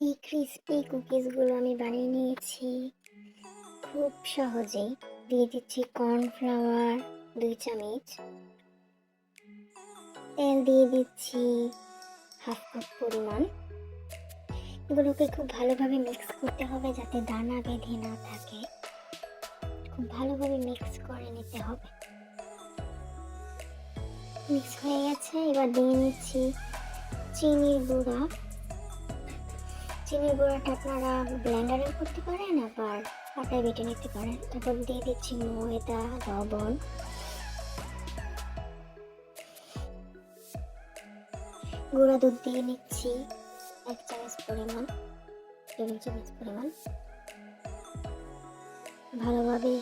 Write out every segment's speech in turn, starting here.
এই ক্রিস্পি কুকিজগুলো আমি বানিয়ে নিয়েছি। খুব সহজেই দিয়ে দিচ্ছি কর্নফ্লাওয়ার দুই চামচ। তেল দিয়ে দিচ্ছি হাফ কাপ পরিমাণ। এগুলোকে খুব ভালোভাবে মিক্স করতে হবে যাতে দানা বেঁধে না থাকে। খুব ভালোভাবে মিক্স করে নিতে হবে। মিক্স হয়ে গেছে, এবার দিয়ে নিচ্ছি চিনির গুঁড়া। চিনির গুঁড়াটা আপনারা ব্লেন্ডারে করতে পারেন আবার পাটায় বেটে নিতে পারেন। তারপর দিয়ে দিচ্ছি ময়দা, লবণ। গুঁড়া দুধ দিয়ে নিচ্ছি এক চামচ পরিমাণ টেবিল চামচ পরিমাণ। ভালোভাবে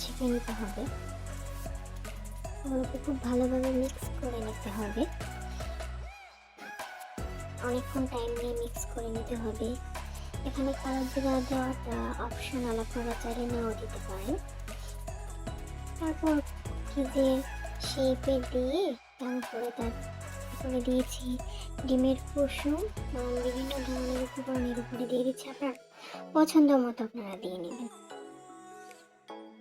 ছেঁকে নিতে হবে। খুব ভালোভাবে মিক্স করে নিতে হবে। অনেকক্ষণ টাইম নিয়ে মিক্স করে নিতে হবে। এখানে কালো জিরা দেওয়াটা অপশনাল আপনারা চাইলে নাও দিতে পারেন। তারপর যে শেপে দিয়ে তার উপরে তার উপরে দিয়েছি ডিমের কুসুম এবং বিভিন্ন ধরনের উপকরণের উপরে দিয়ে দিচ্ছি। আপনার পছন্দ মতো আপনারা দিয়ে নেবেন।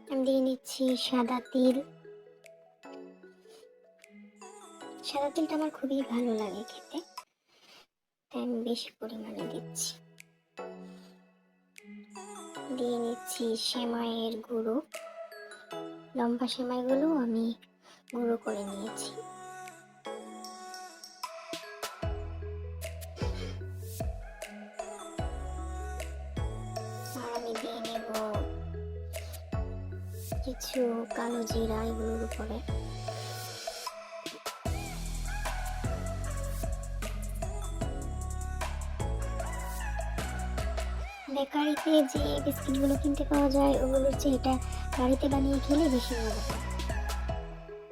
আমি দিয়ে নিচ্ছি সাদা তিল। সাদা তিলটা আমার খুবই ভালো লাগে খেতে। আমি বেশি পরিমাণে দিচ্ছি। দিয়ে নিচ্ছি সেমাইয়ের গুঁড়ো। লম্বা সেমাইগুলো আমি গুঁড়ো করে নিয়েছি। আর আমি দিয়ে নেব কিছু কালো জিরা এগুলোর উপরে। বেকারিতে যে বিস্কিটগুলো কিনতে পাওয়া যায় ওগুলোর চেয়ে এটা বাড়িতে বানিয়ে খেলে বেশি মজা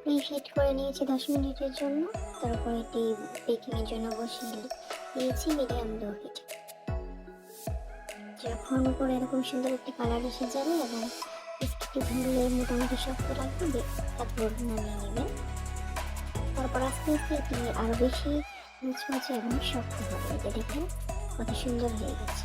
প্রিহিট করে নিয়েছি দশ মিনিটের জন্য। তারপর এটি বেকিংয়ের জন্য বসিয়ে দিয়েছি মিডিয়াম লো হিটে যখন করে এরকম সুন্দর একটি কালার এসে যাবে এবং বিস্কিটটি ধরলে মোটামুটি শক্ত রাখবে তারপর নামিয়ে নেবেন তারপর আস্তে আস্তে এটি আরও বেশি মুচমুচে এবং শক্ত হবে। এটা দেখেন কত সুন্দর হয়ে গেছে।